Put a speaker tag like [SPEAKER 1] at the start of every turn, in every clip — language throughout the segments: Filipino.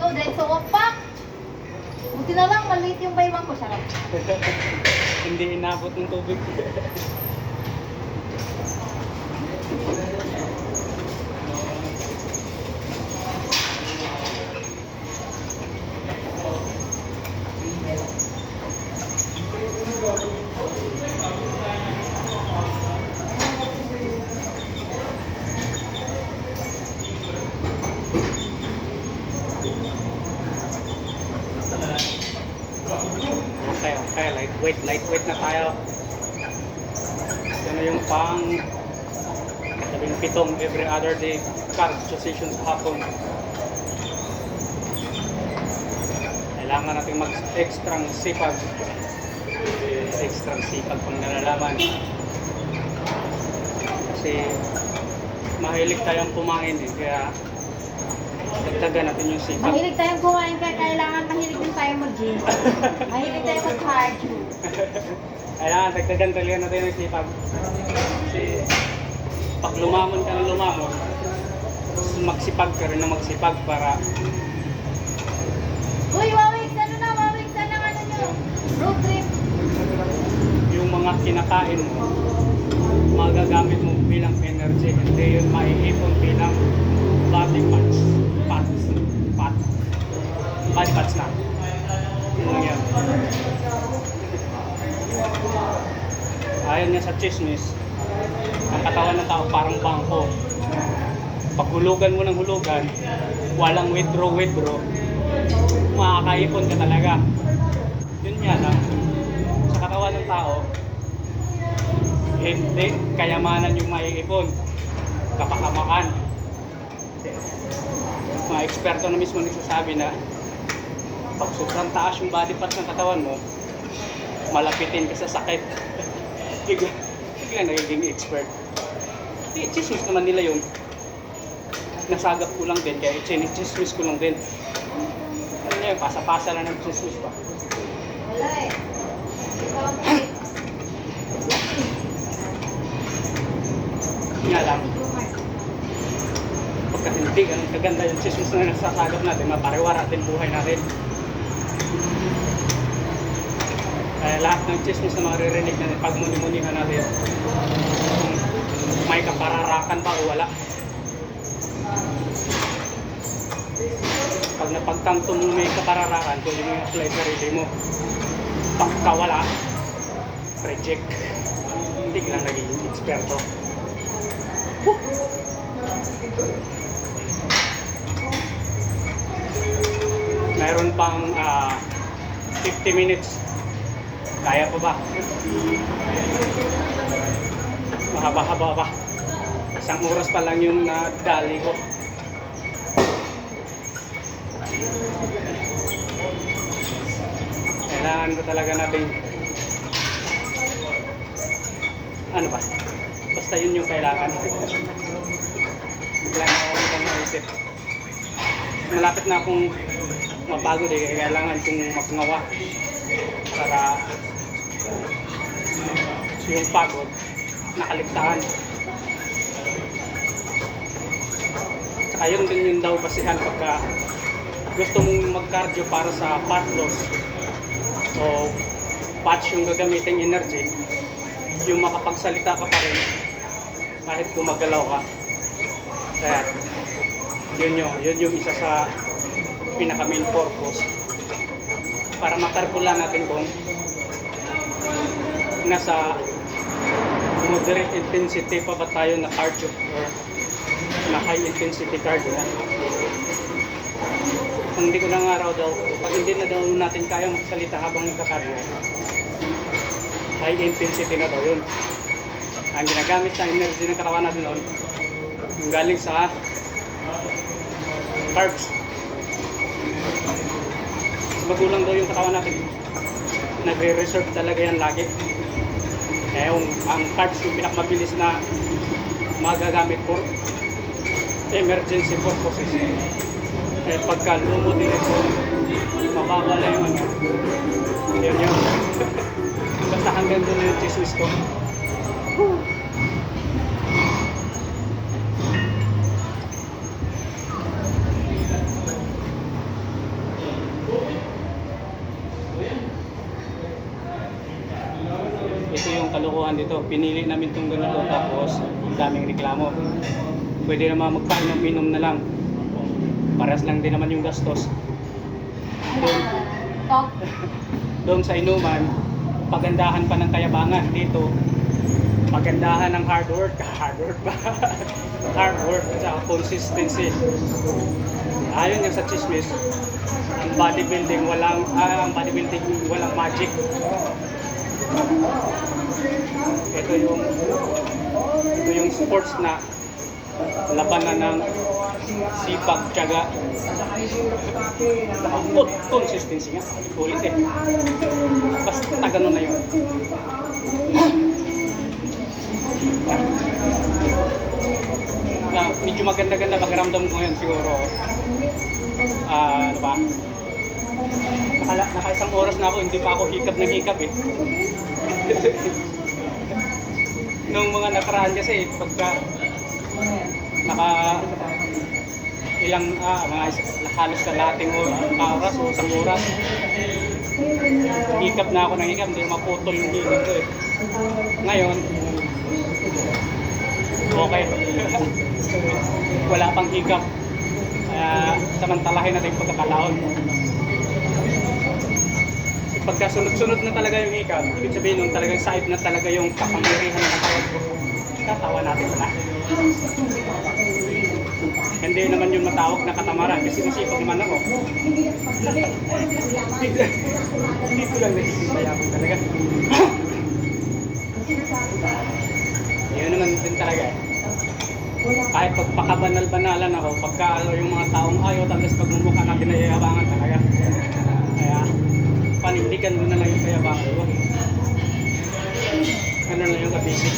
[SPEAKER 1] Ikaw, dahil sa wapak. Buti na lang, maliit yung baywang ko. Sarap.
[SPEAKER 2] Hindi inabot ng tubig. Okay, okay. Lightweight, lightweight na tayo. Yan na yung pang labing pitong every other day carb session sa hapon. Kailangan natin mag-extra sipag. Extra sipag pang nalalaman. Kasi mahilig tayong kumain eh. Kaya dagdagan natin yung sipag.
[SPEAKER 1] Mahilig tayong kumain kaya kailangan mahilig din tayo mag-gym. mahilig tayo mag-cardio.
[SPEAKER 2] Kailangan dagdagan talaga natin yung sipag. Kasi pag lumamon ka ng lumamon, magsipag ka rin na magsipag para
[SPEAKER 1] Uy, Wawix, ano na, Wawix, ano ang ano nyo? Road trip.
[SPEAKER 2] yung mga kinakain mo, magagamit mo bilang energy. Hindi yun maiipon bilang body. Parts. Pat. Body parts na. Yun lang yan. Ayon nga sa chismis, ang katawan ng tao parang bangko. Pag hulugan mo ng hulugan, walang withdraw, withdraw, makakaipon ka talaga. Yun nga lang, sa katawan ng tao, hindi kayamanan yung maiipon. Kapakamaan. Mga eksperto na mismo nagsasabi na pag sobrang taas yung body parts ng katawan mo, malapitin ka sa sakit. bigla, bigla nagiging expert. Di, chismis naman nila yun. Nasagap ko lang din, kaya chismis ko lang din. Ano niya, pasa-pasa lang ng chismis pa.
[SPEAKER 1] Wala eh.
[SPEAKER 2] Nga lang, pagka hindi ganun kaganda yung chismis na nasasagap natin, mapariwara din buhay natin. Kaya lahat ng chismis na maririnig natin, pag muni-munihan natin, kung may kapararakan ba o wala. Pag napagtanto mo may kapararakan, pwede mo i-apply sa sarili mo. Pagka reject. Hindi lang naging eksperto. Meron pang ah, 50 minutes. Kaya pa ba? Mahaba-haba pa. Isang oras pa lang yung nadali ko. Kailangan ko talaga natin ano ba? Basta yun yung kailangan. Bigla na ako nang naisip. Malapit na akong mapagod eh, kailangan kong magngawa para yung pagod nakaligtaan. Tsaka yun din yung daw basihan pagka gusto mong mag-cardio para sa fat loss o patch yung gagamitin energy yung makapagsalita ka pa rin kahit gumagalaw ka. Kaya, yun yung, yun yung isa sa pinaka main purpose para makalkula natin kung nasa moderate intensity pa ba tayo na cardio or na high intensity cardio na. Kung hindi ko na nga raw daw, pag hindi na daw natin kaya magsalita habang nagka-cardio, high intensity na daw yun. Ang ginagamit sa energy ng katawan natin noon, yung galing sa carbs. Magulang daw yung katawan natin. Nagre-reserve talaga yan lagi. Kaya yung ang carbs yung pinakamabilis na magagamit for emergency purposes. Eh pagka lumot din ito, mababa lang yung ano. Yun yun. Basta hanggang doon na yung chismis ko. kalokohan dito. Pinili namin itong ganito tapos daming reklamo. Pwede naman magpainom-inom na lang. Paras lang din naman yung gastos. Doon, doon sa inuman, pagandahan pa ng kayabangan dito. Pagandahan ng hard work. Hard work ba? hard work at consistency. Ayon yung sa chismis, ang bodybuilding walang ah, ang bodybuilding walang magic. Ito yung ito yung sports na labanan ng sipag, tiyaga, Con consistency nga. Ulit eh. Basta ganun na yun. Na, medyo maganda-ganda pakiramdam ko ngayon siguro. Ah, ano ba? Nakala, naka isang oras na ako, hindi pa ako hikap na hikap eh. Nung mga nakaraan kasi, pagka naka ilang ah, mga halos kalating o oras o isang oras. Hikap na ako ng hikap, hindi maputol yung hiling ko eh. Ngayon, okay. Wala pang hikap. Kaya samantalahin natin yung pagkakalaon. Pagka sunod-sunod na talaga yung hikap, ibig sabihin nun talagang side na talaga yung kapangyarihan ng katawan ko. Tatawa natin na. Hindi naman yung matawag na katamaran kasi nasipag naman ako. Dito, dito lang nagsisipaya ako talaga. Yun naman din talaga. eh. Kahit pagpakabanal-banalan ako, pagka ano, yung mga taong ayaw, tapos pagmumukha na pinayayabangan talaga. Panindigan mo na lang yung kayabangan ko. Ano na yung kabisik.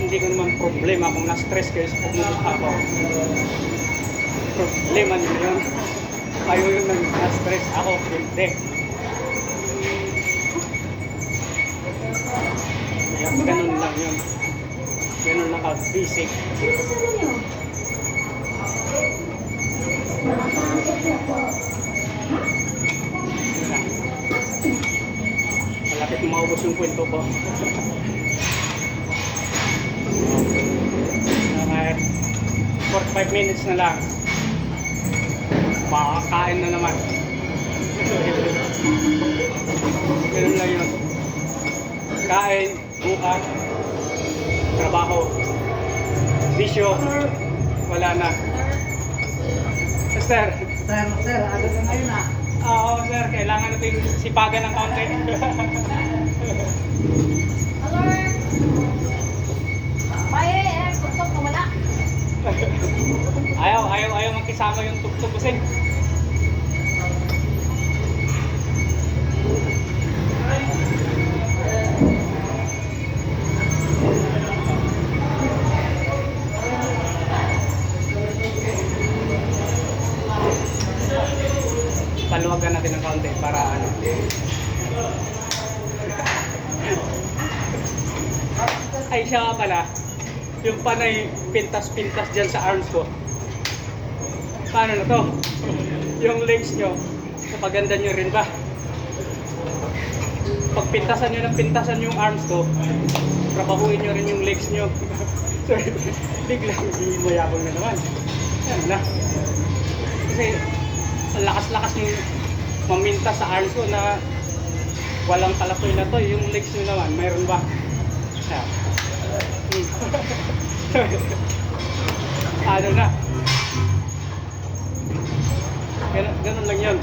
[SPEAKER 2] Hindi ko naman problema kung na-stress kayo sa pagmumukha ko. Problema niyo yun. Kayo yung na-stress ako, hindi. Kaya ganun lang yun. Ganun lang ka-basic. Yun lang. Malapit maubos yung kwento ko. Okay. 45 minutes na lang. Makakain na naman. Ganun lang yun. Kain, buhat, trabaho, bisyo, wala na. Sir,
[SPEAKER 3] Sir, sir, ano ka ngayon ah?
[SPEAKER 2] oo sir, kailangan natin sipagan ng kaunti.
[SPEAKER 1] Alert! May eh, putok na wala.
[SPEAKER 2] ayaw, ayaw, ayaw magkisama yung tugtog kasi. Natin ng kaunti para ano. Ay siya pala, yung panay pintas-pintas dyan sa arms ko. Paano na to? Yung legs nyo, napaganda nyo rin ba? Pag pintasan nyo ng pintasan yung arms ko, trabahuin nyo rin yung legs nyo. so, biglang hindi mo yabang na naman. Yan na. Kasi, ang lakas-lakas yung maminta sa arms ko na walang kalakoy na to. Yung legs nyo naman, mayroon ba? Yan. Hmm. ano na? Ganun, ganun lang yun.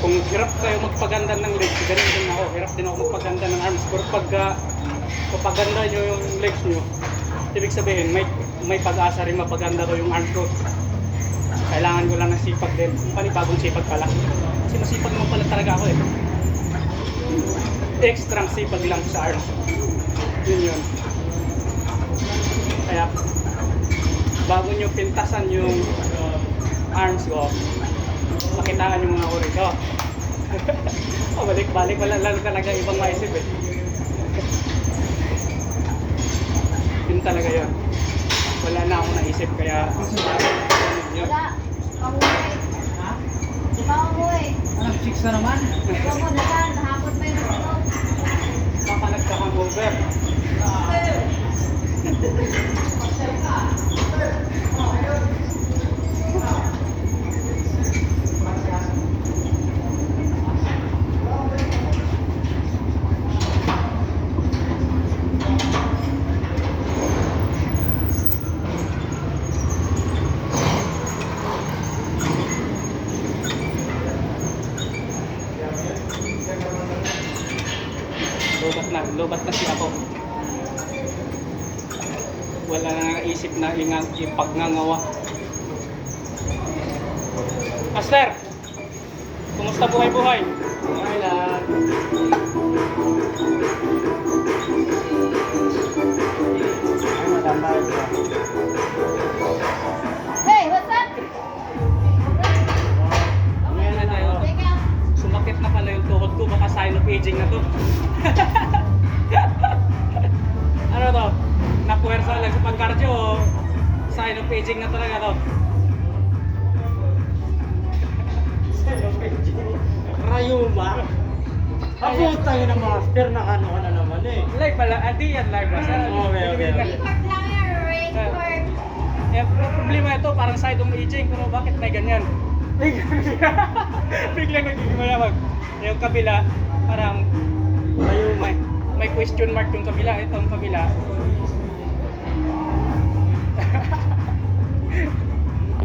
[SPEAKER 2] Kung hirap kayo magpaganda ng legs, ganun din ako. Hirap din ako magpaganda ng arms. Pero pagka papaganda nyo yung legs nyo, ibig sabihin, may, may pag-asa rin mapaganda ko yung arms ko. Kailangan ko lang ng sipag din. Panibagong sipag pala. Kasi masipag naman pala talaga ako eh. Extra sipag lang sa arms. Yun yun. Kaya, bago nyo pintasan yung arms ko, makitaan yung mga uri ko. oh, balik-balik, wala lalo talaga ibang maisip eh. yun talaga yun. Wala na akong naisip, kaya
[SPEAKER 1] Wala. Ang Di ba ako eh?
[SPEAKER 3] Anong chicks na naman?
[SPEAKER 1] Ikaw mo. Hapon pa yung ito.
[SPEAKER 2] Baka nagka-hangover. Lobat na, lobat na si ako. Wala na naisip na ingang ipagngangawa. Master! Kumusta buhay-buhay?
[SPEAKER 3] Okay lang.
[SPEAKER 1] Hey, what's up?
[SPEAKER 2] Sumakit na pala yung tuhod ko, baka sign of aging na to. Lang sa pag-cardio, o sign of aging na talaga to.
[SPEAKER 3] Rayuma. Abuta yun ang master, nakano ka na naman eh.
[SPEAKER 2] Live pala, ah di yan live ba? Sa-
[SPEAKER 3] Okay, okay, okay.
[SPEAKER 1] Record lang yan, record.
[SPEAKER 2] Eh, pro- problema ito, parang side of aging, pero bakit may ganyan? Biglang nagiging malamag. Yung kabila, parang may, may question mark yung kabila. Itong kabila,